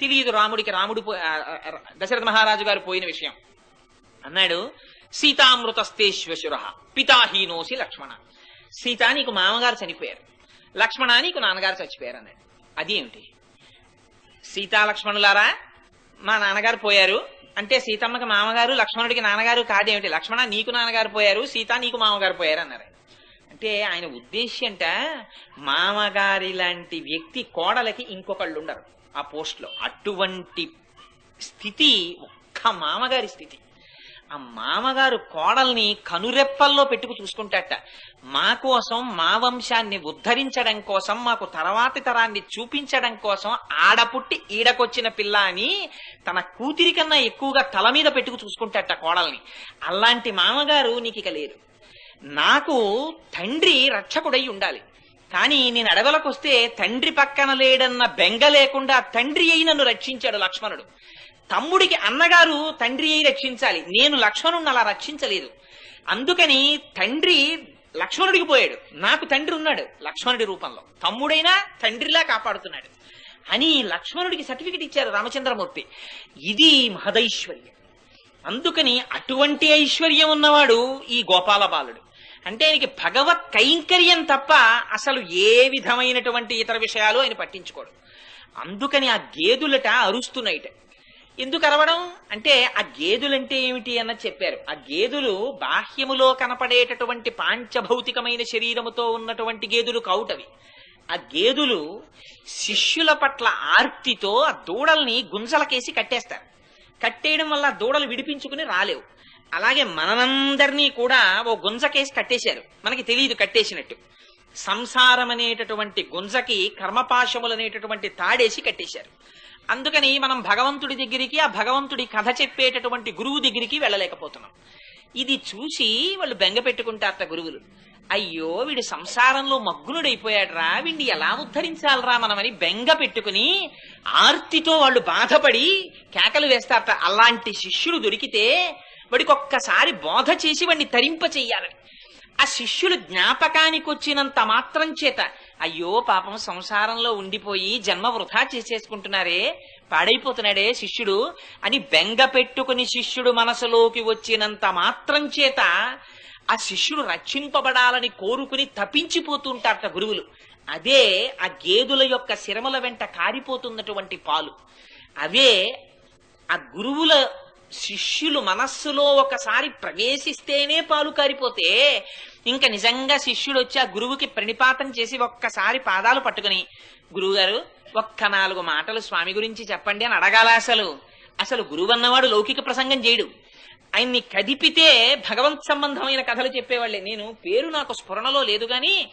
తెలియదు రాముడికి రాముడు దశరథ మహారాజు గారు పోయిన విషయం. అన్నాడు సీతామృతస్తేశ్వశుర పితాహీనోసి లక్ష్మణ. సీత నీకు మామగారు చనిపోయారు. లక్ష్మణ నీకు నాన్నగారు చచ్చిపోయారు అన్నాడు. అది ఏమిటి? సీతా లక్ష్మణులారా మా నాన్నగారు పోయారు. అంటే సీతమ్మకి మామగారు లక్ష్మణుడికి నాన్నగారు కాదేమిటి? లక్ష్మణ నీకు నాన్నగారు పోయారు సీత నీకు మామగారు పోయారు అన్నారు. అంటే ఆయన ఉద్దేశ్యంట మామగారి లాంటి వ్యక్తి కోడలకి ఇంకొకళ్ళు ఉండరు ఆ పోస్ట్లో. అటువంటి స్థితి ఒక్క మామగారి స్థితి. ఆ మామగారు కోడల్ని కనురెప్పల్లో పెట్టుకు చూసుకుంటాట. మా కోసం మా వంశాన్ని ఉద్ధరించడం కోసం మాకు తర్వాతి తరాన్ని చూపించడం కోసం ఆడపుట్టి ఈడకొచ్చిన పిల్ల అని తన కూతురి కన్నా ఎక్కువగా తల మీద పెట్టుకు చూసుకుంటాట కోడల్ని. అలాంటి మామగారు నీకు ఇక లేరు నాకు తండ్రి రక్షకుడై ఉండాలి. కానీ నేను అడవులకొస్తే తండ్రి పక్కన లేడన్న బెంగ లేకుండా తండ్రి అయి నన్ను రక్షించాడు లక్ష్మణుడు. తమ్ముడికి అన్నగారు తండ్రి అయి రక్షించాలి. నేను లక్ష్మణుడిని అలా రక్షించలేదు. అందుకని తండ్రి లక్ష్మణుడికి పోయాడు. నాకు తండ్రి ఉన్నాడు లక్ష్మణుడి రూపంలో. తమ్ముడైనా తండ్రిలా కాపాడుతున్నాడు. అని లక్ష్మణుడికి సర్టిఫికెట్ ఇచ్చారు రామచంద్రమూర్తి. ఇది మహదైశ్వర్యం. అందుకని అటువంటి ఐశ్వర్యం ఉన్నవాడు ఈ గోపాల బాలుడు అంటే ఆయనకి భగవత్ కైంకర్యం తప్ప అసలు ఏ విధమైనటువంటి ఇతర విషయాలు ఆయన పట్టించుకోడు. అందుకని ఆ గేదులట అరుస్తున్నాయిట. ఎందుకు అరవడం? అంటే ఆ గేదులంటే ఏమిటి అన్నది చెప్పారు. ఆ గేదులు బాహ్యములో కనపడేటటువంటి పాంచభౌతికమైన శరీరముతో ఉన్నటువంటి గేదులు కౌటవి ఆ గేదులు శిష్యుల పట్ల ఆర్తితో ఆ దూడల్ని గుంజలకేసి కట్టేస్తారు. కట్టేయడం వల్ల దూడలు విడిపించుకుని రాలేవు. అలాగే మననందరినీ కూడా ఓ గుంజకేసి కట్టేశారు. మనకి తెలియదు కట్టేసినట్టు. సంసారం అనేటటువంటి గుంజకి కర్మపాశములు అనేటటువంటి తాడేసి కట్టేశారు. అందుకని మనం భగవంతుడి దగ్గరికి ఆ భగవంతుడి కథ చెప్పేటటువంటి గురువు దగ్గరికి వెళ్ళలేకపోతున్నాం. ఇది చూసి వాళ్ళు బెంగ పెట్టుకుంటారట గురువులు. అయ్యో వీడు సంసారంలో మగ్నుడైపోయాడురా వీడిని ఎలా ఉద్ధరించాలరా మనమని బెంగ పెట్టుకుని ఆర్తితో వాళ్ళు బాధపడి కేకలు వేస్తారట. అలాంటి శిష్యుడు దొరికితే వాడికి ఒక్కసారి బోధ చేసి వాడిని తరింప చెయ్యాలని ఆ శిష్యులు జ్ఞాపకానికి వచ్చినంత మాత్రం చేత అయ్యో పాపం సంసారంలో ఉండిపోయి జన్మ వృధా చేసేసుకుంటున్నారే పాడైపోతున్నాడే శిష్యుడు అని బెంగ పెట్టుకుని శిష్యుడు మనసులోకి వచ్చినంత మాత్రం చేత ఆ శిష్యుడు రక్షింపబడాలని కోరుకుని తప్పించిపోతుంటారట గురువులు. అదే ఆ గేదుల యొక్క శిరముల వెంట కారిపోతున్నటువంటి పాలు. అవే ఆ గురువుల శిష్యులు మనస్సులో ఒకసారి ప్రవేశిస్తేనే పాలు కారిపోతే ఇంకా నిజంగా శిష్యుడు వచ్చి ఆ గురువుకి ప్రణిపాతం చేసి ఒక్కసారి పాదాలు పట్టుకుని గురువుగారు ఒక్క నాలుగు మాటలు స్వామి గురించి చెప్పండి అని అడగాల అసలు. అసలు గురువు అన్నవాడు లౌకిక ప్రసంగం చేయడు. ఆయన్ని కదిపితే భగవంత్ సంబంధమైన కథలు చెప్పేవాళ్ళే. నేను పేరు నాకు స్ఫురణలో లేదు గాని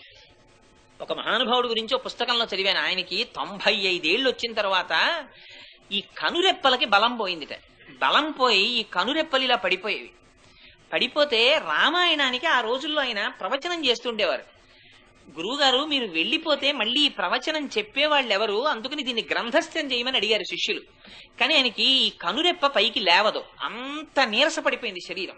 ఒక మహానుభావుడు గురించి ఒక పుస్తకంలో చదివాను. ఆయనకి తొంభై ఐదేళ్ళు వచ్చిన తర్వాత ఈ కనురెప్పలకి బలం పోయిందిట. బలం పోయి ఈ కనురెప్పలిలా పడిపోయేవి. పడిపోతే రామాయణానికి ఆ రోజుల్లో ఆయన ప్రవచనం చేస్తుండేవారు. గురువుగారు మీరు వెళ్ళిపోతే మళ్ళీ ఈ ప్రవచనం చెప్పేవాళ్ళు ఎవరు అందుకని దీన్ని గ్రంథస్థం చేయమని అడిగారు శిష్యులు. కానీ ఆయనకి ఈ కనురెప్ప పైకి లేవదు. అంత నీరస పడిపోయింది శరీరం.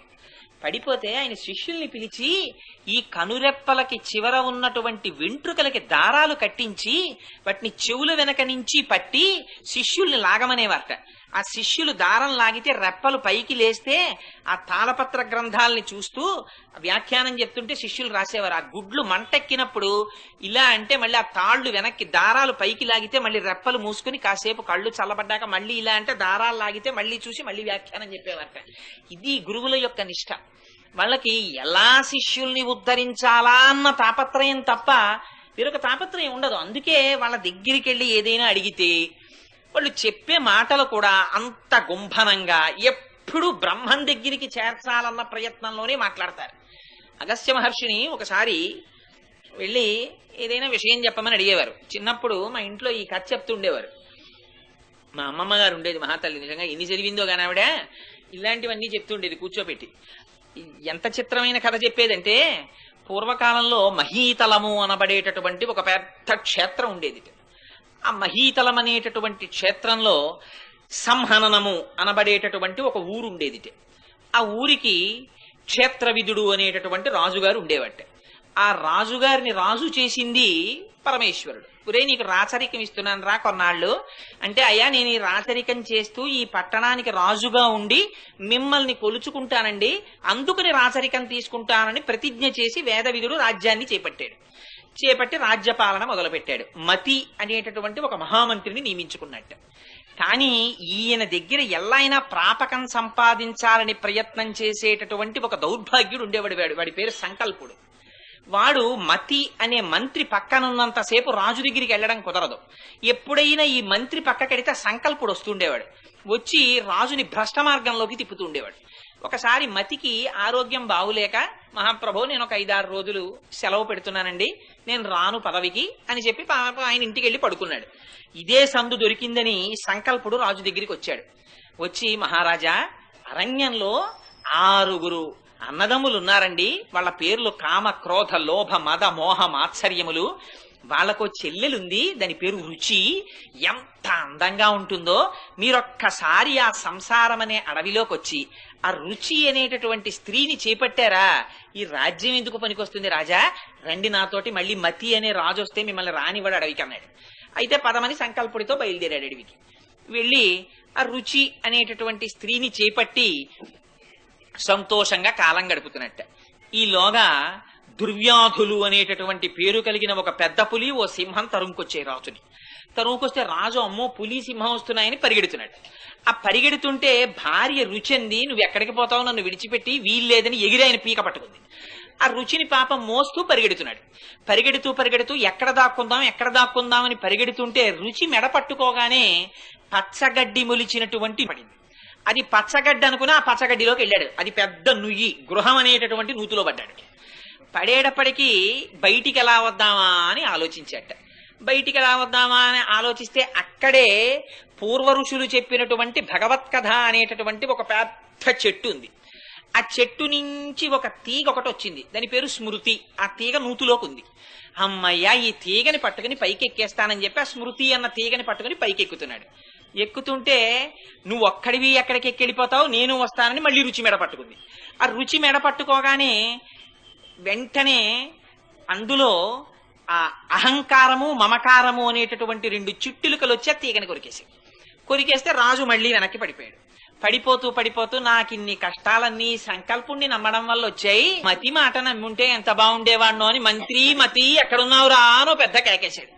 పడిపోతే ఆయన శిష్యుల్ని పిలిచి ఈ కనురెప్పలకి చివర ఉన్నటువంటి వెంట్రుకలకి దారాలు కట్టించి వాటిని చెవుల వెనక నుంచి పట్టి శిష్యుల్ని లాగమనేవారట. ఆ శిష్యులు దారం లాగితే రెప్పలు పైకి లేస్తే ఆ తాళపత్ర గ్రంథాలని చూస్తూ వ్యాఖ్యానం చెప్తుంటే శిష్యులు రాసేవారు. ఆ గుడ్లు మంటెక్కినప్పుడు ఇలా అంటే మళ్ళీ ఆ తాళ్ళు వెనక్కి దారాలు పైకి లాగితే మళ్ళీ రెప్పలు మూసుకుని కాసేపు కళ్ళు చల్లబడ్డాక మళ్ళీ ఇలా అంటే దారాలు లాగితే మళ్ళీ చూసి మళ్ళీ వ్యాఖ్యానం చెప్పేవారట. ఇది గురువుల యొక్క నిష్ట. వాళ్ళకి ఎలా శిష్యుల్ని ఉద్ధరించాలా అన్న తాపత్రయం తప్ప వేరొక తాపత్రయం ఉండదు. అందుకే వాళ్ళ దగ్గరికి వెళ్ళి ఏదైనా అడిగితే వాళ్ళు చెప్పే మాటలు కూడా అంత గుంభనంగా ఎప్పుడు బ్రహ్మం దగ్గరికి చేర్చాలన్న ప్రయత్నంలోనే మాట్లాడతారు. అగస్త్య మహర్షిని ఒకసారి వెళ్ళి ఏదైనా విషయం చెప్పమని అడిగేవారు. చిన్నప్పుడు మా ఇంట్లో ఈ కథ చెప్తుండేవారు. మా అమ్మమ్మ గారు ఉండేది మహాతల్లి. నిజంగా ఎన్ని చదివిందో కానీ ఆవిడ ఇలాంటివన్నీ చెప్తుండేది కూర్చోబెట్టి ఎంత చిత్రమైన కథ చెప్పేదంటే పూర్వకాలంలో మహీతలము అనబడేటటువంటి ఒక పెద్ద క్షేత్రం ఉండేది. ఆ మహీతలం అనేటటువంటి క్షేత్రంలో సంహననము అనబడేటటువంటి ఒక ఊరు ఉండేది ఆ ఊరికి క్షేత్రవిధుడు అనేటటువంటి రాజుగారు ఉండేవాట. ఆ రాజుగారిని రాజు చేసింది పరమేశ్వరుడు. ఒరే నీకు రాచరికం ఇస్తున్నాను రా కొన్నాళ్ళు. అంటే అయ్యా నేను ఈ రాచరికం చేస్తూ ఈ పట్టణానికి రాజుగా ఉండి మిమ్మల్ని కొలుచుకుంటానండి. అందుకని రాచరికం తీసుకుంటానని ప్రతిజ్ఞ చేసి వేదవిధుడు రాజ్యాన్ని చేపట్టాడు. చేపట్టి రాజ్యపాలన మొదలుపెట్టాడు. మతి అనేటటువంటి ఒక మహామంత్రిని నియమించుకున్నట్టు. కానీ ఈయన దగ్గర ఎల్లైనా ప్రాపకం సంపాదించాలని ప్రయత్నం చేసేటటువంటి ఒక దౌర్భాగ్యుడు ఉండేవాడు వాడు. వాడి పేరు సంకల్పుడు. వాడు మతి అనే మంత్రి పక్కనున్నంతసేపు రాజు దగ్గరికి వెళ్ళడం కుదరదు. ఎప్పుడైనా ఈ మంత్రి పక్కకెడితే సంకల్పుడు వస్తుండేవాడు వచ్చి రాజుని భ్రష్ట మార్గంలోకి తిప్పుతుండేవాడు ఒకసారి మతికి ఆరోగ్యం బాగులేక మహాప్రభు నేను ఒక ఐదారు రోజులు సెలవు పెడుతున్నానండి. నేను రాను పదవికి అని చెప్పి పాప ఆయన ఇంటికి వెళ్ళి పడుకున్నాడు. ఇదే సందు దొరికిందని సంకల్పుడు రాజు దగ్గరికి వచ్చాడు. వచ్చి మహారాజా అరణ్యంలో ఆరుగురు అన్నదమ్ములు ఉన్నారండి వాళ్ళ పేర్లు కామ క్రోధ లోభ మద మోహ మాత్సర్యములు. వాళ్ళకు చెల్లెలుంది. దాని పేరు రుచి. ఎంత అందంగా ఉంటుందో. మీరొక్కసారి ఆ సంసారం అనే అడవిలోకి వచ్చి ఆ రుచి అనేటటువంటి స్త్రీని చేపట్టారా? ఈ రాజ్యం ఎందుకు పనికొస్తుంది రాజా? రండి నాతోటి మళ్ళీ మతి అనే రాజు వస్తే మిమ్మల్ని రానివాడు అడవికి అన్నాడు. అయితే పదమని సంకల్పుడితో బయలుదేరాడు అడవికి. వెళ్ళి ఆ రుచి అనేటటువంటి స్త్రీని చేపట్టి సంతోషంగా కాలం గడుపుతున్నట్ట. ఈలోగా దుర్వ్యాధులు అనేటటువంటి పేరు కలిగిన ఒక పెద్ద పులి ఓ సింహం తరుముకొచ్చే రాజుని. తరుముకొస్తే రాజు అమ్మో పులి సింహం వస్తున్నాయని పరిగెడుతున్నాడు. ఆ పరిగెడుతుంటే భార్య రుచింది నువ్వు ఎక్కడికి పోతావు? నన్ను విడిచిపెట్టి వీల్లేదని ఎగిరి ఆయన పీక పట్టుకుంది. ఆ రుచిని పాపం మోస్తూ పరిగెడుతున్నాడు. పరిగెడుతూ పరిగెడుతూ ఎక్కడ దాక్కుందాం? ఎక్కడ దాక్కుందాం? అని పరిగెడుతుంటే రుచి మెడ పట్టుకోగానే పచ్చగడ్డి మొలిచినటువంటి పడింది. అది పచ్చగడ్డి అనుకుని ఆ పచ్చగడ్డిలోకి వెళ్ళాడు. అది పెద్ద నుయ్యి గృహం అనేటటువంటి నూతులో పడ్డాడు. పడేటప్పటికీ బయటికి ఎలా వద్దామా అని ఆలోచించాట బయటికి రావద్దామా అని ఆలోచిస్తే అక్కడే పూర్వ ఋషులు చెప్పినటువంటి భగవత్ కథ అనేటటువంటి ఒక పెద్ద చెట్టు ఉంది. ఆ చెట్టు నుంచి ఒక తీగ ఒకటి వచ్చింది. దాని పేరు స్మృతి. ఆ తీగ నూతులోకి ఉంది. అమ్మయ్య ఈ తీగని పట్టుకుని పైకి ఎక్కేస్తానని చెప్పి ఆ స్మృతి అన్న తీగని పట్టుకుని పైకి ఎక్కుతున్నాడు ఎక్కుతుంటే నువ్వు ఒక్కడివి ఎక్కడికి ఎక్కెళ్ళిపోతావు? నేను వస్తానని మళ్ళీ రుచి మెడ పట్టుకుంది. ఆ రుచి మెడ పట్టుకోగానే వెంటనే అందులో ఆ అహంకారము మమకారము అనేటటువంటి రెండు చిట్టులుకలు వచ్చి తీగని కొరికేసాయి కొరికేస్తే రాజు మళ్ళీ వెనక్కి పడిపోయాడు. పడిపోతూ పడిపోతూ నాకు ఇన్ని కష్టాలన్నీ సంకల్పుణ్ణి నమ్మడం వల్ల వచ్చాయి. మతి మాట నమ్ముంటే ఎంత బాగుండేవాడినో అని మంత్రి మతి ఎక్కడున్నావురా అనో పెద్ద కేకేశాడు.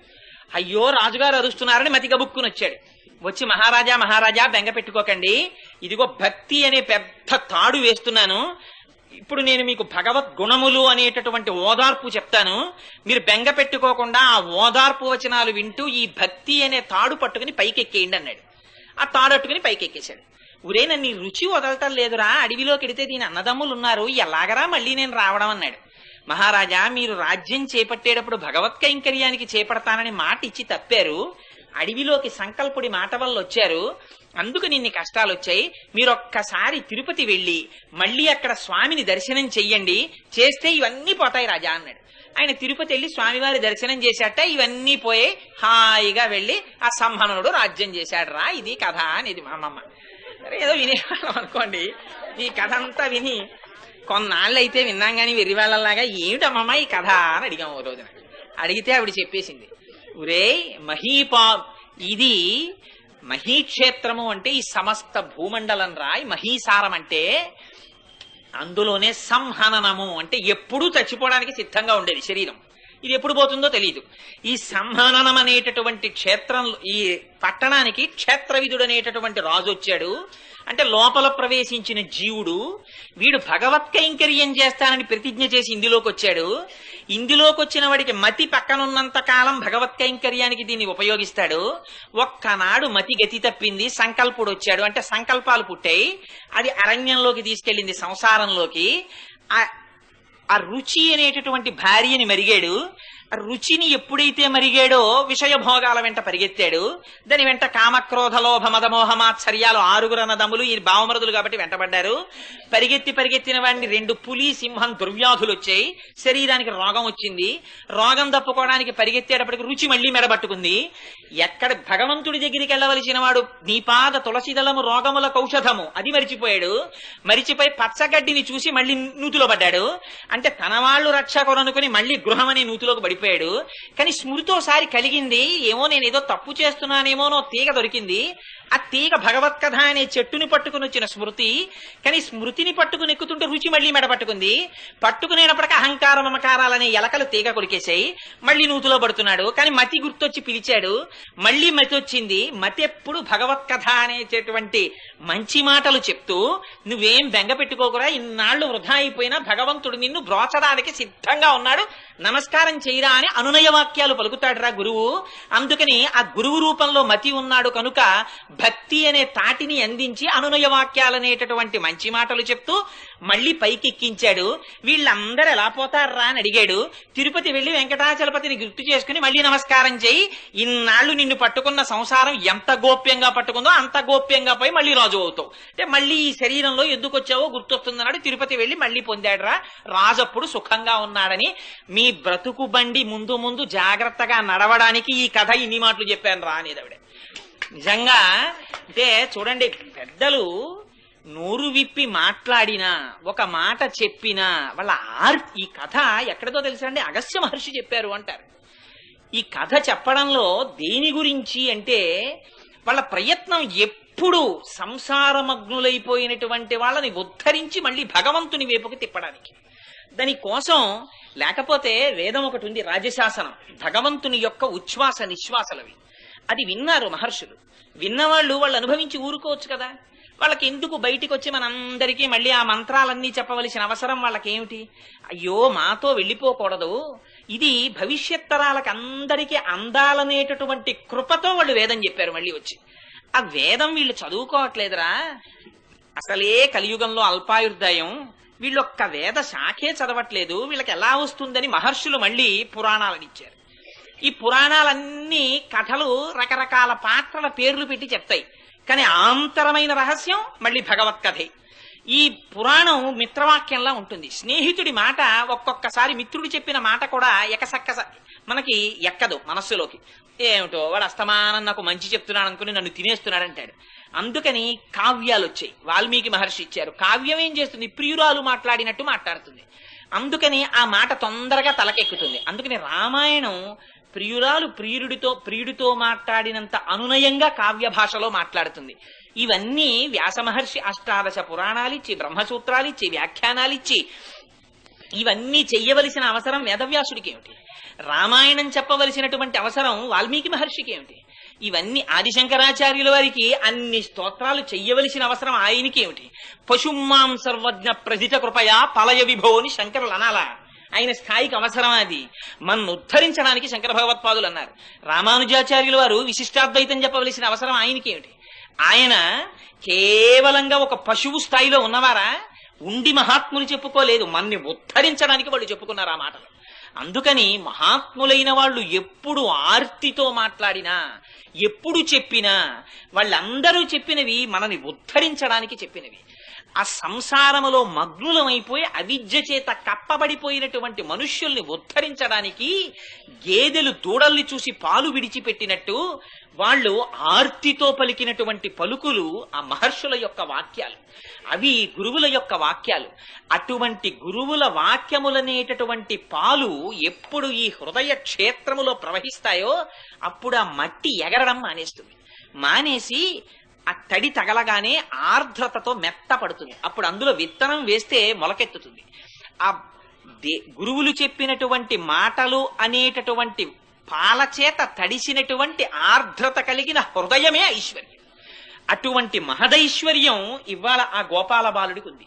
అయ్యో రాజుగారు అరుస్తున్నారని మతి గబుక్కుని వచ్చాడు. వచ్చి మహారాజా మహారాజా బెంగ పెట్టుకోకండి. ఇదిగో భక్తి అనే పెద్ద తాడు వేస్తున్నాను. ఇప్పుడు నేను మీకు భగవత్ గుణములు అనేటటువంటి ఓదార్పు చెప్తాను. మీరు బెంగ పెట్టుకోకుండా ఆ ఓదార్పు వచనాలు వింటూ ఈ భక్తి అనే తాడు పట్టుకుని పైకెక్కేయండి అన్నాడు. ఆ తాడు పట్టుకుని పైకెక్కేశాడు. ఉరే నన్ను రుచి వదలటం లేదురా. అడవిలోకి ఎడితే దీని అన్నదమ్ములు ఉన్నారు. ఎలాగరా మళ్ళీ నేను రావడం అన్నాడు. మహారాజా మీరు రాజ్యం చేపట్టేటప్పుడు భగవత్ కైంకర్యానికి చేపడతానని మాట ఇచ్చి తప్పారు. అడవిలోకి సంకల్పుడి మాట వల్ల వచ్చారు. అందుకు నిన్ని కష్టాలు వచ్చాయి మీరు ఒక్కసారి తిరుపతి వెళ్ళి మళ్ళీ అక్కడ స్వామిని దర్శనం చెయ్యండి. చేస్తే ఇవన్నీ పోతాయి రాజా అన్నాడు. ఆయన తిరుపతి వెళ్ళి స్వామివారి దర్శనం చేశాట. ఇవన్నీ పోయి హాయిగా వెళ్ళి ఆ సంహనుడు రాజ్యం చేశాడు. రా ఇది కథ అనేది మా అమ్మమ్మ. ఏదో వినేవాళ్ళం అనుకోండి. ఈ కథ అంతా విని కొన్నాళ్ళు అయితే విన్నాం కానీ వెర్రివాళ్ళలాగా ఏమిటమ్మమ్మ ఈ కథ అని అడిగాం ఓ రోజున. అడిగితే ఆవిడ చెప్పేసింది. ఒరే మహీపా ఇది మహీక్షేత్రము అంటే ఈ సమస్త భూమండలం రాయి మహీసారం అంటే అందులోనే సంహననము అంటే ఎప్పుడూ చచ్చిపోవడానికి సిద్ధంగా ఉండేది శరీరం. ఇది ఎప్పుడు పోతుందో తెలియదు ఈ సంహననం అనేటటువంటి క్షేత్రంలో ఈ పట్టణానికి క్షేత్రవిధుడు అనేటటువంటి రాజు వచ్చాడు. అంటే లోపల ప్రవేశించిన జీవుడు వీడు భగవత్ కైంకర్యం చేస్తానని ప్రతిజ్ఞ చేసి ఇందులోకి వచ్చాడు ఇందులోకి వచ్చిన వాడికి మతి పక్కనున్నంత కాలం భగవత్ కైంకర్యానికి దీన్ని ఉపయోగిస్తాడు. ఒక్కనాడు మతి గతి తప్పింది సంకల్పుడు వచ్చాడు. అంటే సంకల్పాలు పుట్టాయి. అది అరణ్యంలోకి తీసుకెళ్ళింది సంసారంలోకి. ఆ రుచి అనేటటువంటి భార్యని మరిగాడు రుచిని ఎప్పుడైతే మరిగాడో విషయ భోగాల వెంట పరిగెత్తాడు. దాని వెంట కామక్రోధ లోభ మదమోహ మాత్సర్యాలు ఆరుగురు ఈ భావమరుదులు కాబట్టి వెంటబడ్డారు. పరిగెత్తి పరిగెత్తిన వాడిని రెండు పులి సింహం దుర్వ్యాధులు వచ్చాయి. శరీరానికి రోగం వచ్చింది. రోగం తప్పుకోవడానికి పరిగెత్తేటప్పటికి రుచి మళ్ళీ మెడబట్టుకుంది. ఎక్కడ భగవంతుడి దగ్గరికి వెళ్ళవలసిన వాడు నీపాద తులసిదళము రోగముల కౌషధము అది మరిచిపోయాడు. మరిచిపోయి పచ్చగడ్డిని చూసి మళ్ళీ నూతిలో పడ్డాడు. అంటే తన వాళ్ళు రక్షకులు అనుకుని మళ్ళీ గృహం అనే నూతిలోకి వెళ్ళిపోయాడు. కానీ స్మృతోసారి కలిగింది ఏమో నేను ఏదో తప్పు చేస్తున్నానేమోనో తీగ దొరికింది. ఆ తీగ భగవత్ కథ అనే చెట్టుని పట్టుకుని వచ్చిన స్మృతి కానీ స్మృతిని పట్టుకుని ఎక్కుతుంటే రుచి మళ్ళీ మెడ పట్టుకుంది. పట్టుకునేటప్పటికి అహంకార మమకారాలనే ఎలకలు తీగ కొరికేశాయి మళ్ళీ నూతులో పడుతున్నాడు కానీ మతి గుర్తొచ్చి పిలిచాడు. మళ్ళీ మతి వచ్చింది మతి ఎప్పుడు భగవత్ కథ అనేటటువంటి మంచి మాటలు చెప్తూ నువ్వేం బెంగ పెట్టుకోకురా ఇన్నాళ్ళు వృధా అయిపోయినా భగవంతుడు నిన్ను బ్రోచడానికి సిద్ధంగా ఉన్నాడు. నమస్కారం చేయరా అని అనునయ వాక్యాలు పలుకుతాడురా గురువు. అందుకని ఆ గురువు రూపంలో మతి ఉన్నాడు కనుక భక్తి అనే తాటిని అందించి అనునయ వాక్యాలనేటటువంటి మంచి మాటలు చెప్తూ మళ్ళీ పైకెక్కించాడు. వీళ్ళందరూ ఎలా పోతారా అని అడిగాడు. తిరుపతి వెళ్ళి వెంకటాచలపతిని గుర్తు చేసుకుని మళ్ళీ నమస్కారం చేయి. ఇన్నాళ్ళు నిన్ను పట్టుకున్న సంసారం ఎంత గోప్యంగా పట్టుకుందో అంత గోప్యంగా పోయి మళ్ళీ రాజు అవుతావు. అంటే మళ్ళీ ఈ శరీరంలో ఎందుకు వచ్చావో గుర్తొస్తుందన్నాడు. తిరుపతి వెళ్ళి మళ్ళీ పొందాడురా. రాజప్పుడు సుఖంగా ఉన్నాడని మీ బ్రతుకు బండి ముందు ముందు జాగ్రత్తగా నడవడానికి ఈ కథ ఇన్ని మాటలు చెప్పాను రా అనేది నిజంగా? అంటే చూడండి పెద్దలు నోరు విప్పి మాట్లాడినా ఒక మాట చెప్పినా వాళ్ళ ఆర్ ఈ కథ ఎక్కడిదో తెలుసండి? అగస్య మహర్షి చెప్పారు అంటారు. ఈ కథ చెప్పడంలో దేని గురించి అంటే వాళ్ళ ప్రయత్నం ఎప్పుడు సంసారమగ్నులైపోయినటువంటి వాళ్ళని ఉద్ధరించి మళ్ళీ భగవంతుని వైపుకి తిప్పడానికి. దానికోసం లేకపోతే వేదం ఒకటి ఉంది రాజశాసనం. భగవంతుని యొక్క ఉచ్ఛ్వాస నిశ్వాసలవి. అది విన్నారు మహర్షులు. విన్నవాళ్ళు వాళ్ళు అనుభవించి ఊరుకోవచ్చు కదా. వాళ్ళకి ఎందుకు బయటికి వచ్చి మనందరికీ మళ్ళీ ఆ మంత్రాలన్నీ చెప్పవలసిన అవసరం వాళ్ళకి ఏమిటి అయ్యో మాతో వెళ్ళిపోకూడదు. ఇది భవిష్యత్ తరాలకు అందరికీ అందాలనేటటువంటి కృపతో వాళ్ళు వేదం చెప్పారు మళ్ళీ వచ్చి. ఆ వేదం వీళ్ళు చదువుకోవట్లేదురా. అసలే కలియుగంలో అల్పాయుర్దాయం. వీళ్ళొక్క వేద శాఖే చదవట్లేదు. వీళ్ళకి ఎలా వస్తుందని మహర్షులు మళ్ళీ పురాణాలనిచ్చారు ఈ పురాణాలన్నీ కథలు రకరకాల పాత్రల పేర్లు పెట్టి చెప్తాయి. కానీ ఆంతరమైన రహస్యం మళ్ళీ భగవత్ కథే. ఈ పురాణం మిత్రవాక్యంలా ఉంటుంది. స్నేహితుడి మాట ఒక్కొక్కసారి మిత్రుడు చెప్పిన మాట కూడా ఎకసక్క మనకి ఎక్కదు మనస్సులోకి. ఏమిటో వాడు అస్తమానం నాకు మంచి చెప్తున్నాడు అనుకుని నన్ను తినేస్తున్నాడు అంటాడు అందుకని కావ్యాలు వచ్చాయి వాల్మీకి మహర్షి ఇచ్చారు. కావ్యం ఏం చేస్తుంది? ప్రియురాలు మాట్లాడినట్టు మాట్లాడుతుంది. అందుకని ఆ మాట తొందరగా తలకెక్కుతుంది. అందుకని రామాయణం ప్రియురాలు ప్రియుడితో ప్రియుడితో మాట్లాడినంత అనునయంగా కావ్య భాషలో మాట్లాడుతుంది. ఇవన్నీ వ్యాస మహర్షి అష్టాదశ పురాణాలిచ్చి బ్రహ్మసూత్రాలిచ్చి వ్యాఖ్యానాలిచ్చి ఇవన్నీ చెయ్యవలసిన అవసరం వేదవ్యాసుడికి ఏమిటి? రామాయణం చెప్పవలసినటువంటి అవసరం వాల్మీకి మహర్షికి ఏమిటి? ఇవన్నీ ఆదిశంకరాచార్యుల వారికి అన్ని స్తోత్రాలు చెయ్యవలసిన అవసరం ఆయనకి ఏమిటి? పశుమాం సర్వజ్ఞ ప్రజిత కృపయా పలయ విభో అని శంకరులు అనాలా ఆయన స్థాయికి అవసరం అది? మనను ఉద్ధరించడానికి శంకర భగవత్పాదులు అన్నారు. రామానుజాచార్యుల వారు విశిష్టాద్వైతం చెప్పవలసిన అవసరం ఆయనకేమిటి? ఆయన కేవలంగా ఒక పశువు స్థాయిలో ఉన్నవారా? ఉండి మహాత్ములు చెప్పుకోలేదు. మన్ని ఉద్ధరించడానికి వాళ్ళు చెప్పుకున్నారు ఆ మాటలు. అందుకని మహాత్ములైన వాళ్ళు ఎప్పుడు ఆర్తితో మాట్లాడినా ఎప్పుడు చెప్పినా వాళ్ళందరూ చెప్పినవి మనని ఉద్ధరించడానికి చెప్పినవి. ఆ సంసారములో మగ్నులమైపోయి అవిద్య చేత కప్పబడిపోయినటువంటి మనుష్యుల్ని ఉద్ధరించడానికి గేదెలు దూడల్ని చూసి పాలు విడిచిపెట్టినట్టు వాళ్ళు ఆర్తితో పలికినటువంటి పలుకులు ఆ మహర్షుల యొక్క వాక్యాలు. అవి గురువుల యొక్క వాక్యాలు. అటువంటి గురువుల వాక్యములనేటటువంటి పాలు ఎప్పుడు ఈ హృదయ క్షేత్రములో ప్రవహిస్తాయో అప్పుడు ఆ మట్టి ఎగరడం మానేస్తుంది. మానేసి ఆ తడి తగలగానే ఆర్ద్రతతో మెత్తపడుతుంది. అప్పుడు అందులో విత్తనం వేస్తే మొలకెత్తుతుంది. ఆ దే- గురువులు చెప్పినటువంటి మాటలు అనేటటువంటి పాల చేత తడిసినటువంటి ఆర్ద్రత కలిగిన హృదయమే ఐశ్వర్యం. అటువంటి మహదైశ్వర్యం ఇవాళ ఆ గోపాల బాలుడికి ఉంది.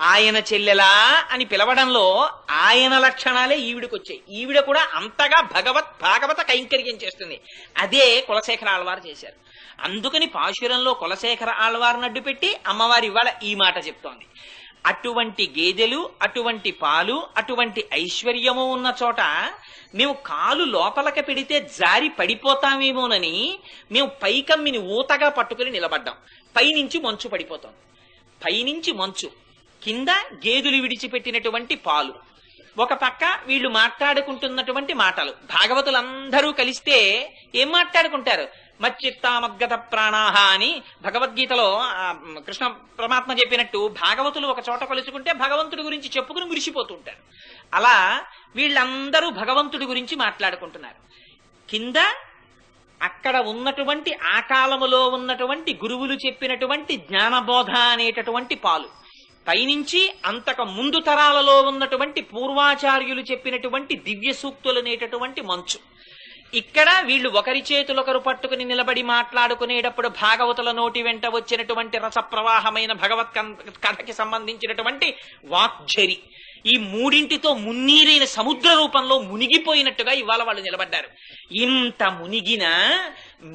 ఆయన చెల్లెలా అని పిలవడంలో ఆయన లక్షణాలే ఈవిడికి వచ్చాయి ఈవిడ కూడా అంతగా భగవత్ భాగవత కైంకర్యం చేస్తుంది. అదే కులశేఖర ఆళ్వారు చేశారు. అందుకని పాశురంలో కులశేఖర ఆళ్వారిని నడ్డు పెట్టి అమ్మవారి ఇవాళ ఈ మాట చెప్తోంది. అటువంటి గేదెలు అటువంటి పాలు అటువంటి ఐశ్వర్యము ఉన్న చోట మేము కాలు లోపలకి పెడితే జారి పడిపోతామేమోనని మేము పైకమ్మిని ఊతగా పట్టుకుని నిలబడ్డాం. పైనుంచి మంచు పడిపోతాం పైనుంచి మంచు. కింద గేదెలు విడిచిపెట్టినటువంటి పాలు. ఒక పక్క వీళ్ళు మాట్లాడుకుంటున్నటువంటి మాటలు. భాగవతులందరూ కలిస్తే ఏం మాట్లాడుకుంటారు? మచ్చిత్తామద్గత ప్రాణాహ అని భగవద్గీతలో కృష్ణ పరమాత్మ చెప్పినట్టు భాగవతులు ఒక చోట కలుసుకుంటే భగవంతుడి గురించి చెప్పుకుని మురిసిపోతుంటారు. అలా వీళ్ళందరూ భగవంతుడి గురించి మాట్లాడుకుంటున్నారు. కింద అక్కడ ఉన్నటువంటి ఆ కాలములో ఉన్నటువంటి గురువులు చెప్పినటువంటి జ్ఞానబోధ అనేటటువంటి పాలు. పైనుంచి అంతకు ముందు తరాలలో ఉన్నటువంటి పూర్వాచార్యులు చెప్పినటువంటి దివ్య సూక్తులు అనేటటువంటి మంచు. ఇక్కడ వీళ్ళు ఒకరి చేతులొకరు పట్టుకుని నిలబడి మాట్లాడుకునేటప్పుడు భాగవతుల నోటి వెంట వచ్చినటువంటి రసప్రవాహమైన భగవత్ కథకి సంబంధించినటువంటి వాక్జరి. ఈ మూడింటితో మున్నీరైన సముద్ర రూపంలో మునిగిపోయినట్టుగా ఇవాళ వాళ్ళు నిలబడ్డారు. ఇంత మునిగినా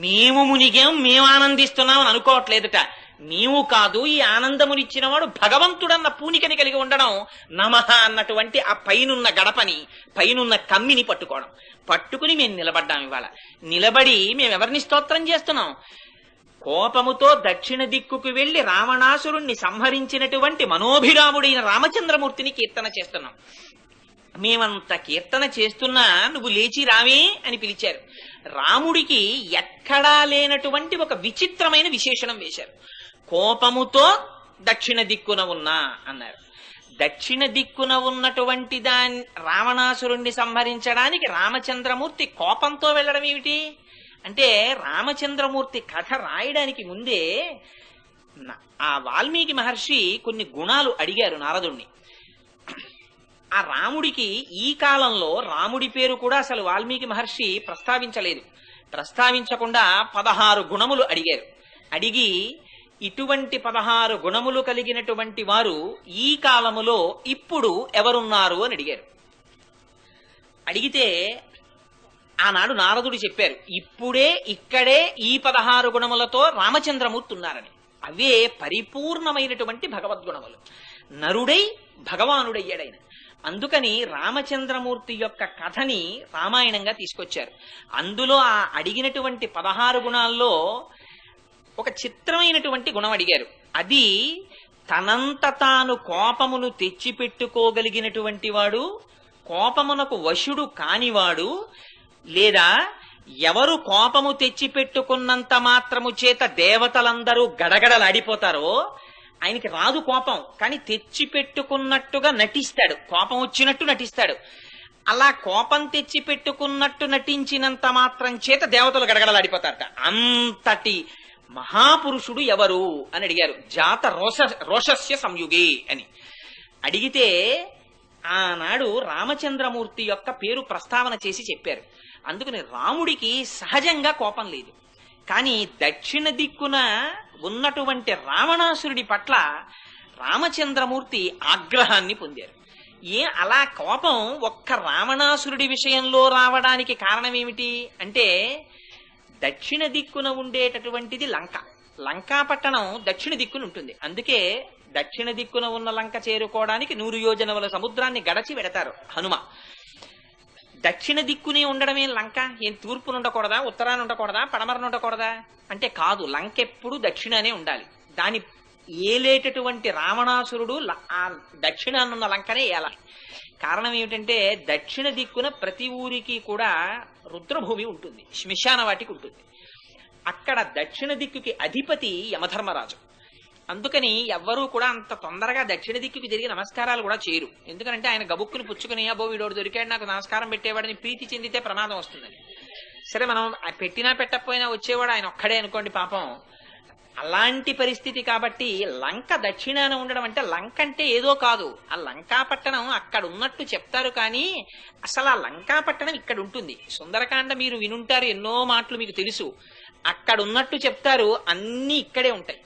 మేము మునిగాం మేము ఆనందిస్తున్నాం అని అనుకోవట్లేదుట. నీవు కాదు ఈ ఆనందమునిచ్చినవాడు భగవంతుడన్న పూనికని కలిగి ఉండడం నమః అన్నటువంటి ఆ పైనున్న గడపని పైనున్న కమ్మిని పట్టుకోవడం. పట్టుకుని మేము నిలబడ్డాం ఇవాళ. నిలబడి మేము ఎవరిని స్తోత్రం చేస్తున్నాం? కోపముతో దక్షిణ దిక్కుకు వెళ్ళి రావణాసురుణ్ణి సంహరించినటువంటి మనోభిరాముడైన రామచంద్రమూర్తిని కీర్తన చేస్తున్నాం. మేమంత కీర్తన చేస్తున్నా నువ్వు లేచి రావే అని పిలిచారు. రాముడికి ఎక్కడా లేనటువంటి ఒక విచిత్రమైన విశేషణం వేశారు. కోపముతో దక్షిణ దిక్కున ఉన్నా అన్నారు. దక్షిణ దిక్కున ఉన్నటువంటి దాని రావణాసురుణ్ణి సంహరించడానికి రామచంద్రమూర్తి కోపంతో వెళ్ళడం ఏమిటి? అంటే రామచంద్రమూర్తి కథ రాయడానికి ముందే ఆ వాల్మీకి మహర్షి కొన్ని గుణాలు అడిగారు నారదుణ్ణి. ఆ రాముడికి ఈ కాలంలో రాముడి పేరు కూడా అసలు వాల్మీకి మహర్షి ప్రస్తావించలేదు. ప్రస్తావించకుండా పదహారు గుణములు అడిగారు. అడిగి ఇటువంటి పదహారు గుణములు కలిగినటువంటి వారు ఈ కాలములో ఇప్పుడు ఎవరున్నారు అని అడిగారు. అడిగితే ఆనాడు నారదుడు చెప్పారు ఇప్పుడే ఇక్కడే ఈ పదహారు గుణములతో రామచంద్రమూర్తి ఉన్నారని. అవే పరిపూర్ణమైనటువంటి భగవద్గుణములు. నరుడై భగవానుడయ్యాడైన. అందుకని రామచంద్రమూర్తి యొక్క కథని రామాయణంగా తీసుకొచ్చారు. అందులో ఆ అడిగినటువంటి పదహారు గుణాల్లో ఒక చిత్రమైనటువంటి గుణం అడిగారు. అది తనంత తాను కోపమును తెచ్చిపెట్టుకోగలిగినటువంటి వాడు కోపమునకు వశుడు కానివాడు లేదా ఎవరు కోపము తెచ్చిపెట్టుకున్నంత మాత్రము చేత దేవతలందరూ గడగడలాడిపోతారో ఆయనకి రాదు కోపం. కానీ తెచ్చిపెట్టుకున్నట్టుగా నటిస్తాడు. కోపం వచ్చినట్టు నటిస్తాడు. అలా కోపం తెచ్చిపెట్టుకున్నట్టు నటించినంత మాత్రం చేత దేవతలు గడగడలాడిపోతారట. అంతటి మహాపురుషుడు ఎవరు అని అడిగారు. జాత రోష రోషస్య సంయుగే అని. అడిగితే ఆనాడు రామచంద్రమూర్తి యొక్క పేరు ప్రస్తావన చేసి చెప్పారు. అందుకని రాముడికి సహజంగా కోపం లేదు. కానీ దక్షిణ దిక్కున ఉన్నటువంటి రావణాసురుడి పట్ల రామచంద్రమూర్తి ఆగ్రహాన్ని పొందారు. ఏ అలా కోపం ఒక్క రావణాసురుడి విషయంలో రావడానికి కారణం ఏమిటి అంటే దక్షిణ దిక్కున ఉండేటటువంటిది లంక. లంకా పట్టణం దక్షిణ దిక్కున ఉంటుంది. అందుకే దక్షిణ దిక్కున ఉన్న లంక చేరుకోవడానికి నూరు యోజనముల సముద్రాన్ని గడచి పెడతారు హనుమ. దక్షిణ దిక్కునే ఉండడమే లంక. ఏం తూర్పున ఉండకూడదా ఉత్తరాన ఉండకూడదా పడమరన ఉండకూడదా? అంటే కాదు లంక ఎప్పుడు దక్షిణనే ఉండాలి. దాని ఏలేటటువంటి రావణాసురుడు ల- ఆ దక్షిణానున్న లంకనే ఏలాలి. కారణం ఏమిటంటే దక్షిణ దిక్కున ప్రతి ఊరికి కూడా రుద్రభూమి ఉంటుంది శ్మశాన వాటికి ఉంటుంది. అక్కడ దక్షిణ దిక్కుకి అధిపతి యమధర్మరాజు. అందుకని ఎవ్వరూ కూడా అంత తొందరగా దక్షిణ దిక్కుకి జరిగే నమస్కారాలు కూడా చేయరు. ఎందుకంటే ఆయన గబుక్కుని పుచ్చుకుని అబ్బో వీడోడు దొరికాడు నాకు నమస్కారం పెట్టేవాడిని ప్రీతి చెందితే ప్రమాదం వస్తుందని. సరే మనం ఆ పెట్టినా పెట్టకపోయినా వచ్చేవాడు ఆయన ఒక్కడే అనుకోండి పాపం. అలాంటి పరిస్థితి కాబట్టి లంక దక్షిణాన ఉండడం అంటే లంక అంటే ఏదో కాదు. ఆ లంకా పట్టణం అక్కడ ఉన్నట్టు చెప్తారు కానీ అసలు ఆ లంకా పట్టణం ఇక్కడ ఉంటుంది. సుందరకాండ మీరు వినుంటారు ఎన్నో మాటలు మీకు తెలుసు. అక్కడ ఉన్నట్టు చెప్తారు అన్ని ఇక్కడే ఉంటాయి.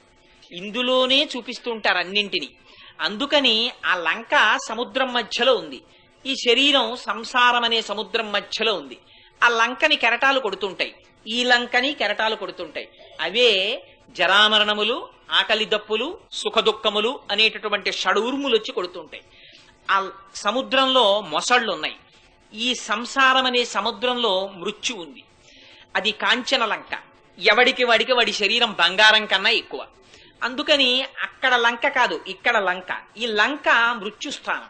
ఇందులోనే చూపిస్తుంటారు అన్నింటినీ. అందుకని ఆ లంక సముద్రం మధ్యలో ఉంది. ఈ శరీరం సంసారం అనే సముద్రం మధ్యలో ఉంది. ఆ లంకని కెరటాలు కొడుతుంటాయి. ఈ లంకని కెరటాలు కొడుతుంటాయి. అవే జరామరణములు ఆకలి దప్పులు సుఖదుఖములు అనేటటువంటి షడూర్ములు వచ్చి కొడుతుంటాయి. ఆ సముద్రంలో మొసళ్ళు ఉన్నాయి ఈ సంసారం అనే సముద్రంలో మృత్యు ఉంది. అది కాంచన లంక. ఎవడికి వాడికి వాడి శరీరం బంగారం కన్నా ఎక్కువ. అందుకని అక్కడ లంక కాదు ఇక్కడ లంక. ఈ లంక మృత్యుస్థానం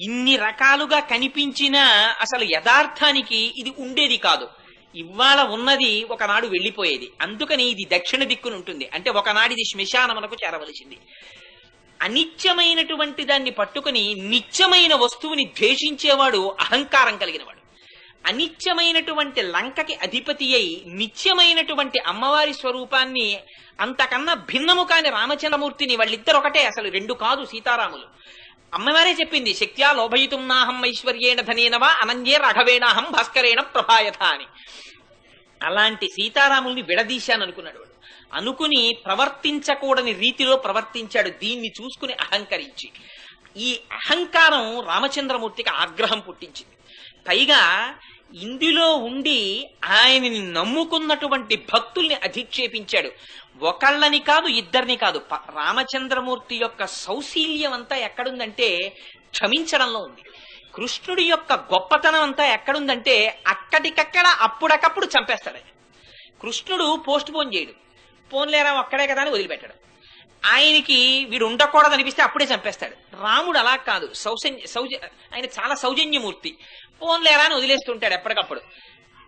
ఇన్ని రకాలుగా కనిపించినా అసలు యథార్థానికి ఇది ఉండేది కాదు. ఇవాళ ఉన్నది ఒకనాడు వెళ్ళిపోయేది. అందుకని ఇది దక్షిణ దిక్కును ఉంటుంది. అంటే ఒకనాడు ఇది శ్మశానమునకు చేరవలసింది. అనిత్యమైనటువంటి దాన్ని పట్టుకుని నిత్యమైన వస్తువుని ద్వేషించేవాడు అహంకారం కలిగినవాడు. అనిత్యమైనటువంటి లంకకి అధిపతి అయి నిత్యమైనటువంటి అమ్మవారి స్వరూపాన్ని అంతకన్నా భిన్నము కాని రామచంద్రమూర్తిని వాళ్ళిద్దరు ఒకటే అసలు రెండు కాదు సీతారాములు. అమ్మవారే చెప్పింది శక్త్యా లోభయితుం నాహం ఐశ్వర్యేణ ధనేనవా అనంజే రాఘవేణాహం భాస్కరేణ ప్రభాయథ అని అలాంటి సీతారాముల్ని విడదీశాను అనుకున్నాడు వాడు. అనుకుని ప్రవర్తించకూడని రీతిలో ప్రవర్తించాడు దీన్ని చూసుకుని అహంకరించి. ఈ అహంకారం రామచంద్రమూర్తికి ఆగ్రహం పుట్టించింది. పైగా ఇందులో ఉండి ఆయనని నమ్ముకున్నటువంటి భక్తుల్ని అధిక్షేపించాడు. ఒకళ్ళని కాదు ఇద్దరిని కాదు. రామచంద్రమూర్తి యొక్క సౌశీల్యం అంతా ఎక్కడుందంటే క్షమించడంలో ఉంది. కృష్ణుడి యొక్క గొప్పతనం అంతా ఎక్కడుందంటే అక్కడికక్కడ అప్పుడకప్పుడు చంపేస్తాడు. కృష్ణుడు పోస్ట్ పోన్ చేయడు. పోన్లేరా ఒక్కడే కదా అని వదిలిపెట్టాడు. ఆయనకి వీడు ఉండకూడదు అనిపిస్తే అప్పుడే చంపేస్తాడు. రాముడు అలా కాదు. సౌజన్య సౌజ ఆయన చాలా సౌజన్యమూర్తి. పోన్లేరా అని వదిలేస్తుంటాడు ఎప్పటికప్పుడు.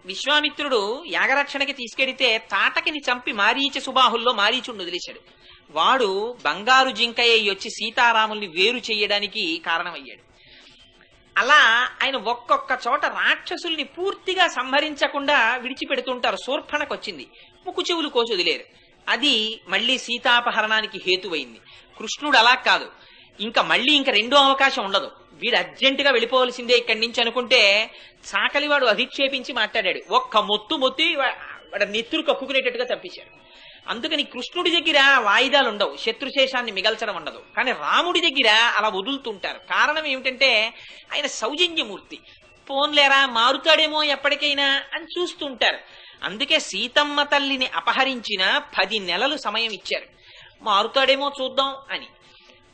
విశ్వామిత్రుడు యాగరక్షణకి తీసుకెడితే తాటకిని చంపి మారీచ సుబాహుల్లో మారీచుడిని వదిలేశాడు. వాడు బంగారు జింకయ్య వచ్చి సీతారాముల్ని వేరు చేయడానికి కారణమయ్యాడు. అలా ఆయన ఒక్కొక్క చోట రాక్షసుల్ని పూర్తిగా సంహరించకుండా విడిచిపెడుతుంటారు. శూర్పణకు వచ్చింది ముక్కు చెవులు కోసి వదిలేరు అది మళ్ళీ సీతాపహరణానికి హేతువైంది. కృష్ణుడు అలా కాదు. ఇంకా మళ్ళీ ఇంకా రెండో అవకాశం ఉండదు. వీడు అర్జెంటుగా వెళ్ళిపోవలసిందే ఇక్కడి నుంచి అనుకుంటే చాకలివాడు అధిక్షేపించి మాట్లాడాడు. ఒక్క మొత్తు మొత్తి వాడు నెత్తురు కక్కుకునేటట్టుగా తప్పించాడు. అందుకని కృష్ణుడి దగ్గర వాయిదాలు ఉండవు. శత్రుశేషాన్ని మిగల్చడం ఉండదు. కానీ రాముడి దగ్గర అలా వదులుతుంటారు. కారణం ఏమిటంటే ఆయన సౌజన్యమూర్తి. పోన్లేరా మారుతాడేమో ఎప్పటికైనా అని చూస్తుంటారు. అందుకే సీతమ్మ తల్లిని అపహరించిన పది నెలలు సమయం ఇచ్చారు. మారుతాడేమో చూద్దాం అని.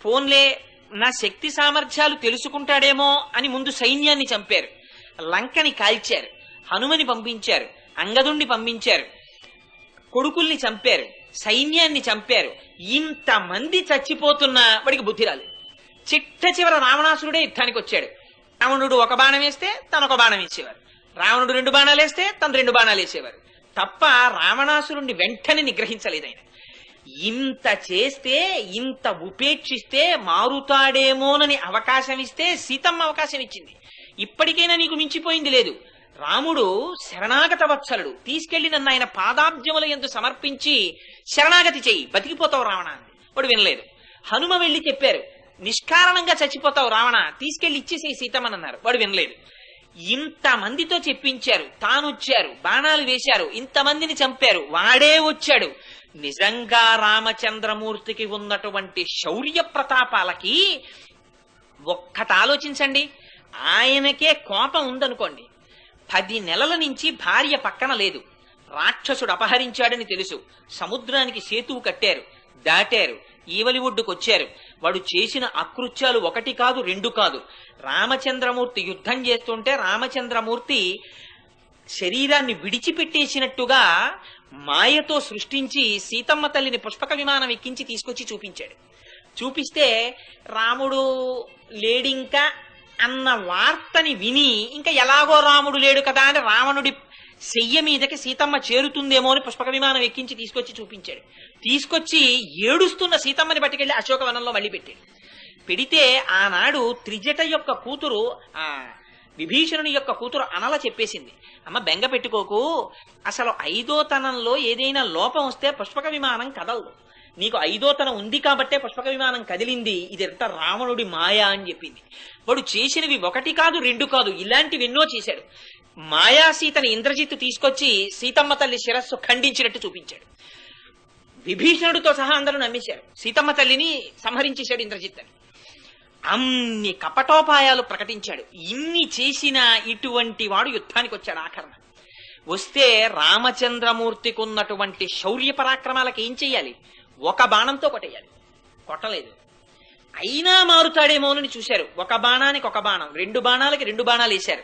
ఫోన్లే నా శక్తి సామర్థ్యాలు తెలుసుకుంటాడేమో అని ముందు సైన్యాన్ని చంపారు. లంకని కాల్చారు. హనుమని పంపించారు. అంగదుణ్ణి పంపించారు. కొడుకుల్ని చంపారు. సైన్యాన్ని చంపారు. ఇంతమంది చచ్చిపోతున్నా వాడికి బుద్ధి రాలేదు. చిట్ట చివర రావణాసురుడే యుద్ధానికి వచ్చాడు రావణుడు ఒక బాణం వేస్తే తను ఒక బాణం వేసేవారు. రావణుడు రెండు బాణాలు వేస్తే తను రెండు బాణాలు వేసేవారు. తప్ప రావణాసురుణ్ణి వెంటనే నిగ్రహించలేదు ఆయన. ఇంత చేస్తే ఇంత ఉపేక్షిస్తే మారుతాడేమోనని అవకాశం ఇస్తే సీతమ్మ అవకాశం ఇచ్చింది ఇప్పటికైనా నీకు మించిపోయింది లేదు. రాముడు శరణాగత వత్సలుడు. తీసుకెళ్ళి నన్ను ఆయన పాదాబ్జముల ఎందు సమర్పించి శరణాగతి చెయ్యి. బతికిపోతావు రావణ అంది. వాడు వినలేదు. హనుమ వెళ్ళి చెప్పారు నిష్కారణంగా చచ్చిపోతావు రావణ. తీసుకెళ్ళి ఇచ్చేసేయి సీతమ్మనన్నారు వాడు వినలేదు. ఇంతమందితో చెప్పించారు. తానొచ్చారు. బాణాలు వేశారు. ఇంతమందిని చంపారు. వాడే వచ్చాడు. నిజంగా రామచంద్రమూర్తికి ఉన్నటువంటి శౌర్య ప్రతాపాలకి ఒక్కటి ఆలోచించండి. ఆయనకే కోపం ఉందనుకోండి. పది నెలల నుంచి భార్య పక్కన లేదు. రాక్షసుడు అపహరించాడని తెలుసు. సముద్రానికి సేతువు కట్టారు దాటారు ఈవలి ఒడ్డుకొచ్చారు వాడు చేసిన అకృత్యాలు ఒకటి కాదు రెండు కాదు. రామచంద్రమూర్తి యుద్ధం చేస్తుంటే రామచంద్రమూర్తి శరీరాన్ని విడిచిపెట్టేసినట్టుగా మాయతో సృష్టించి సీతమ్మ తల్లిని పుష్పక విమానం ఎక్కించి తీసుకొచ్చి చూపించాడు. చూపిస్తే రాముడు లేడింకా అన్న వార్తని విని ఇంకా ఎలాగో రాముడు లేడు కదా అని రావణుడి శయ్య మీదకి సీతమ్మ చేరుతుందేమో అని పుష్పక విమానం ఎక్కించి తీసుకొచ్చి చూపించాడు. తీసుకొచ్చి ఏడుస్తున్న సీతమ్మని పట్టుకెళ్ళి అశోకవనంలో మళ్ళీ పెట్టాడు. పెడితే ఆనాడు త్రిజట యొక్క కూతురు ఆ విభీషణుని యొక్క కూతురు అనల చెప్పేసింది. అమ్మ బెంగ పెట్టుకోకు. అసలు ఐదో తనంలో ఏదైనా లోపం వస్తే పుష్పక విమానం కదలదు. నీకు ఐదో తన ఉంది కాబట్టే పుష్పక విమానం కదిలింది. ఇదంతా రావణుడి మాయా అని చెప్పింది. వాడు చేసినవి ఒకటి కాదు రెండు కాదు ఇలాంటివి ఎన్నో చేశాడు. మాయా సీతని ఇంద్రజిత్తు తీసుకొచ్చి సీతమ్మ తల్లి శిరస్సు ఖండించినట్టు చూపించాడు. విభీషణుడితో సహా అందరూ నమ్మేశారు. సీతమ్మ తల్లిని సంహరించేశాడు ఇంద్రజిత్తని అన్ని కపటోపాయాలు ప్రకటించాడు. ఇన్ని చేసిన ఇటువంటి వాడు యుద్ధానికి వచ్చాడు ఆఖరణ. వస్తే రామచంద్రమూర్తికి ఉన్నటువంటి శౌర్య పరాక్రమాలకు ఏం చెయ్యాలి ఒక బాణంతో కొట్టేయాలి. కొట్టలేదు. అయినా మారుతాడేమోనని చూశారు. ఒక బాణానికి ఒక బాణం. రెండు బాణాలకి రెండు బాణాలు వేశారు.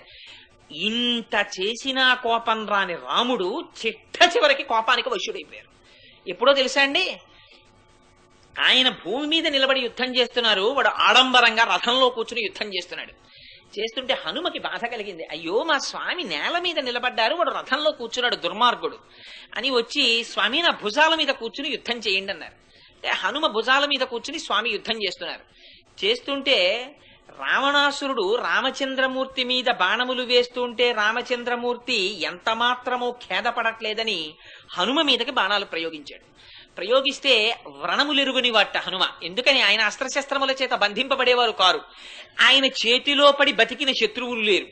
ఇంత చేసినా కోపం రాని రాముడు చిట్ట చివరికి కోపానికి వశుడైపోయారు. ఎప్పుడో తెలుసా అండి? ఆయన భూమి మీద నిలబడి యుద్ధం చేస్తున్నారు. వాడు ఆడంబరంగా రథంలో కూర్చుని యుద్ధం చేస్తున్నాడు. చేస్తుంటే హనుమకి బాధ కలిగింది. అయ్యో మా స్వామి నేల మీద నిలబడ్డారు వాడు రథంలో కూర్చున్నాడు దుర్మార్గుడు. అని వచ్చి స్వామి నా భుజాల మీద కూర్చుని యుద్ధం చేయండి అన్నారు. అంటే హనుమ భుజాల మీద కూర్చుని స్వామి యుద్ధం చేస్తున్నారు. చేస్తుంటే రావణాసురుడు రామచంద్రమూర్తి మీద బాణములు వేస్తుంటే రామచంద్రమూర్తి ఎంత మాత్రమో ఖేదపడట్లేదని హనుమ మీదకి బాణాలు ప్రయోగించాడు. ప్రయోగిస్తే వ్రణములెరుగుని వాట హనుమ. ఎందుకని? ఆయన అస్త్రశస్త్రముల చేత బంధింపబడేవారు కారు. ఆయన చేతిలో పడి బతికిన శత్రువులు లేరు.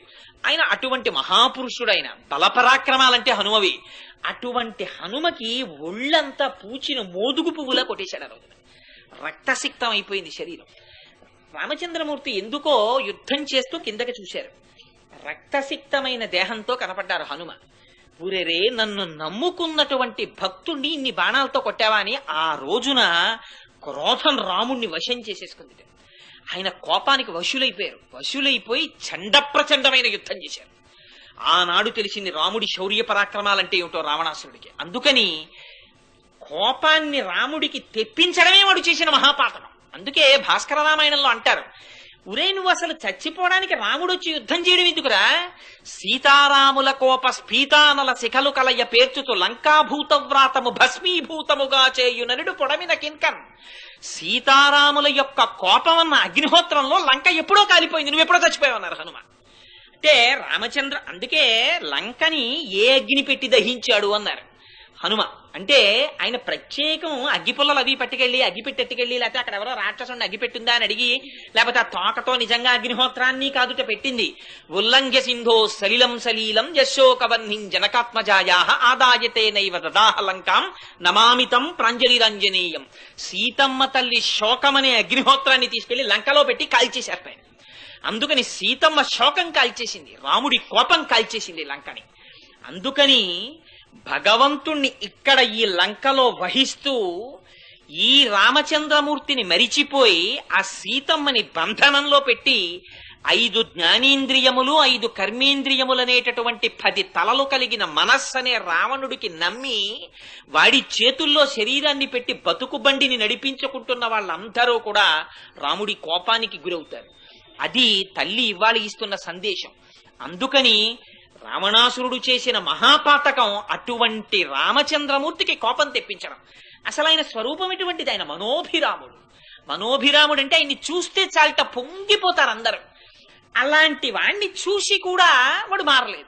ఆయన అటువంటి మహాపురుషుడైన బలపరాక్రమాలంటే హనుమవి. అటువంటి హనుమకి ఒళ్ళంతా పూచిన మోదుగు పువ్వులా కొట్టేశాడు రోజున. రక్తసిక్తం అయిపోయింది శరీరం. రామచంద్రమూర్తి ఎందుకో యుద్ధం చేస్తూ కిందకి చూశారు. రక్తసిక్తమైన దేహంతో కనపడ్డారు హనుమ. ఊరేరే నన్ను నమ్ముకున్నటువంటి భక్తుణ్ణి ఇన్ని బాణాలతో కొట్టావా అని ఆ రోజున క్రోధం రాముణ్ణి వశం చేసేసుకుంది. ఆయన కోపానికి వశులైపోయారు. వశులైపోయి చండప్రచండమైన యుద్ధం చేశారు. ఆనాడు తెలిసింది రాముడి శౌర్య పరాక్రమాలంటే ఏమిటో రావణాసురుడికి. అందుకని కోపాన్ని రాముడికి తెప్పించడమే వాడు చేసిన మహాపాతకం అందుకే భాస్కర రామాయణంలో అంటారు ఉరే నువ్వు అసలు చచ్చిపోవడానికి రాముడు వచ్చి యుద్ధం చేయడం ఎందుకురా? సీతారాముల కోప స్ఫీతానల శిఖలు కలయ పేర్చుతూ లంకాభూత వ్రాతము భస్మీభూతముగా చేయుననుడు పొడమిన కింకన్. సీతారాముల యొక్క కోపమన్న అగ్నిహోత్రంలో లంక ఎప్పుడో కాలిపోయింది. నువ్వు ఎప్పుడో చచ్చిపోయావన్నారు హనుమ. అంటే రామచంద్ర అందుకే లంకని ఏ అగ్ని పెట్టి దహించాడు అన్నారు. హనుమ. అంటే ఆయన ప్రత్యేకం అగ్గిపుల్లలు అవి పట్టుకెళ్ళి అగ్గిపెట్టెట్టుకెళ్ళి లేకపోతే అక్కడ ఎవరో రాక్షసుని అగ్గిపెట్టిందా అని అడిగి లేకపోతే ఆ తోకతో నిజంగా అగ్నిహోత్రాన్ని కాదుట పెట్టింది. ఉల్లంఘ్య సింధో సలిలం సలీలం యశోకవర్ణిం జనకాత్మజాయా ఆదాయతే నైవ దదాహలంకాం నమామితం ప్రాంజలిరంజనీయం. సీతమ్మ తల్లి శోకమనే అగ్నిహోత్రాన్ని తీసుకెళ్ళి లంకలో పెట్టి కాల్చేశారు ఆయన. అందుకని సీతమ్మ శోకం కాల్చేసింది రాముడి కోపం కాల్చేసింది లంకని. అందుకని భగవంతుణ్ణి ఇక్కడ ఈ లంకలో వహిస్తూ ఈ రామచంద్రమూర్తిని మరిచిపోయి ఆ సీతమ్మని బంధనంలో పెట్టి ఐదు జ్ఞానేంద్రియములు ఐదు కర్మేంద్రియములనేటటువంటి పది తలలు కలిగిన మనస్సు అనే రావణుడికి నమ్మి వాడి చేతుల్లో శరీరాన్ని పెట్టి బతుకు బండిని నడిపించుకుంటున్న వాళ్ళందరూ కూడా రాముడి కోపానికి గురవుతారు. అది తల్లి ఇవ్వాలి ఇస్తున్న సందేశం. అందుకని రావణాసురుడు చేసిన మహాపాతకం అటువంటి రామచంద్రమూర్తికి కోపం తెప్పించడం. అసలు ఆయన స్వరూపం ఎటువంటిది? ఆయన మనోభిరాముడు. మనోభిరాముడు అంటే ఆయన్ని చూస్తే చాలట పొంగిపోతారు అందరూ. అలాంటి వాణ్ణి చూసి కూడా వాడు మారలేదు.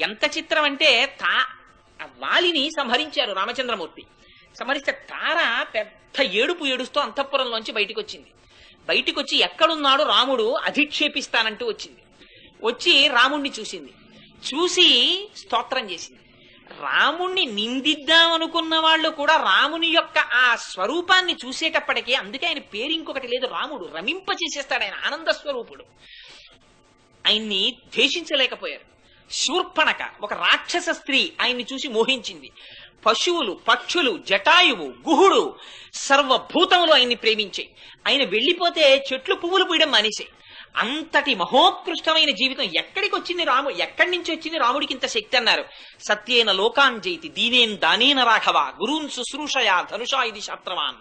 ఎంత చిత్రం అంటే తా వాలిని సంహరించారు రామచంద్రమూర్తి. సంహరిస్తే తార పెద్ద ఏడుపు ఏడుస్తూ అంతఃపురంలోంచి బయటికి వచ్చింది బయటికి వచ్చి ఎక్కడున్నాడు రాముడు అధిక్షేపిస్తానంటూ వచ్చింది. వచ్చి రాముణ్ణి చూసింది. చూసి స్తోత్రం చేసింది. రాముణ్ణి నిందిద్దాం అనుకున్న వాళ్ళు కూడా రాముని యొక్క ఆ స్వరూపాన్ని చూసేటప్పటికీ అందుకే ఆయన పేరు ఇంకొకటి లేదు రాముడు. రమింప చేసేస్తాడు ఆయన ఆనంద స్వరూపుడు. ఆయన్ని ద్వేషించలేకపోయారు. శూర్పణక ఒక రాక్షస స్త్రీ ఆయన్ని చూసి మోహించింది. పశువులు పక్షులు జటాయువు గుహుడు సర్వభూతములు ఆయన్ని ప్రేమించాయి. ఆయన వెళ్ళిపోతే చెట్లు పువ్వులు పూయడం మానేశాయి. అంతటి మహోత్కృష్టమైన జీవితం ఎక్కడికి వచ్చింది రాము? ఎక్కడి నుంచి వచ్చింది రాముడికి ఇంత శక్తి అన్నారు? సత్యేన లోకాన్ జైతి దీనేన్ దానేన రాఘవ గురూన్ శుశ్రూషయ ధనుషా ఇది శాస్త్రవాన్.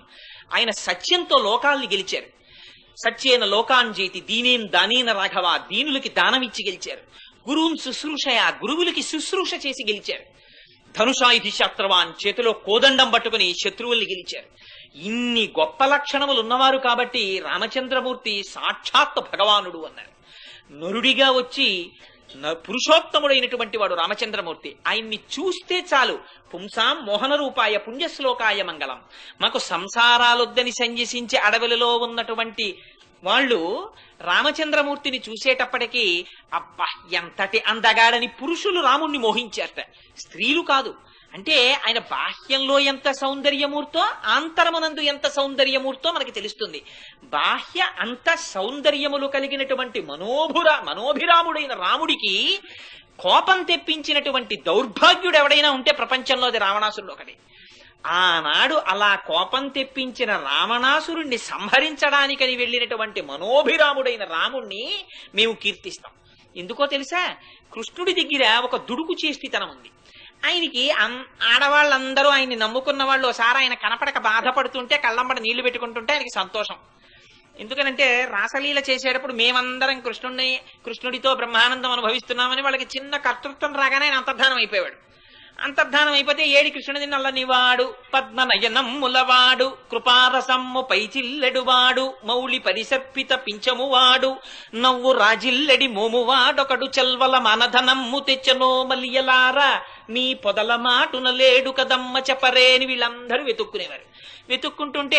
ఆయన సత్యంతో లోకాల్ని గెలిచారు. సత్యేన లోకాన్ జైతి దీనేన్ దానేన రాఘవ దీనులకి దానమిచ్చి గెలిచారు. గురువున్ శుశ్రూషయ గురువులకి శుశ్రూష చేసి గెలిచారు. ధనుషాయుధి శాస్త్రవాన్ చేతిలో కోదండం పట్టుకుని శత్రువుల్ని గెలిచారు. ఇన్ని గొప్ప లక్షణములు ఉన్నవారు కాబట్టి రామచంద్రమూర్తి సాక్షాత్ భగవానుడు అన్నారు. నరుడిగా వచ్చి న- పురుషోత్తముడైనటువంటి వాడు రామచంద్రమూర్తి. ఆయన్ని చూస్తే చాలు. పుంసాం మోహన రూపాయ పుణ్యశ్లోకాయ మంగళం. మాకు సంసారాలొద్దని సంజసించి అడవులలో ఉన్నటువంటి వాళ్ళు రామచంద్రమూర్తిని చూసేటప్పటికీ అబ్బా ఎంతటి అందగాడని పురుషులు రాముణ్ణి మోహించారట స్త్రీలు కాదు అంటే ఆయన బాహ్యంలో ఎంత సౌందర్యమూర్తో ఆంతరమునందు ఎంత సౌందర్యమూర్తో మనకి తెలుస్తుంది. బాహ్య అంత సౌందర్యములు కలిగినటువంటి మనోభుర మనోభిరాముడైన రాముడికి కోపం తెప్పించినటువంటి దౌర్భాగ్యుడు ఎవడైనా ఉంటే ప్రపంచంలో అది రావణాసురుడు ఒకటి. ఆనాడు అలా కోపం తెప్పించిన రావణాసురుణ్ణి సంహరించడానికని వెళ్ళినటువంటి మనోభిరాముడైన రాముణ్ణి మేము కీర్తిస్తాం. ఎందుకో తెలుసా? కృష్ణుడి దగ్గర ఒక దుడుకు చేష్టితనం ఉంది. ఆయనకి ఆడవాళ్ళందరూ ఆయన్ని నమ్ముకున్న వాళ్ళు ఒకసారి ఆయన కనపడక బాధపడుతుంటే కళ్ళంబడ నీళ్ళు పెట్టుకుంటుంటే ఆయనకి సంతోషం. ఎందుకనంటే రాసలీల చేసేటప్పుడు మేమందరం కృష్ణుడిని కృష్ణుడితో బ్రహ్మానందం అనుభవిస్తున్నామని వాళ్ళకి చిన్న కర్తృత్వం రాగానే ఆయన అంతర్ధానం అయిపోయాడు అంతర్ధానం అయిపోతే ఏడి కృష్ణుని నల్లనివాడు పద్మ నయనమ్ములవాడు కృపారసమ్ము పైచిల్లెడువాడు మౌళి పరిసర్పిత పించమువాడు నవ్వు రాజిల్లెడి మోమువాడొకడు చెల్వల మనధనమ్ము తెచ్చనో మలియలారా నీ పొదల మాటున లేడు కదమ్మ చెప్పరేని వీళ్ళందరూ వెతుక్కునేవారు. వెతుక్కుంటుంటే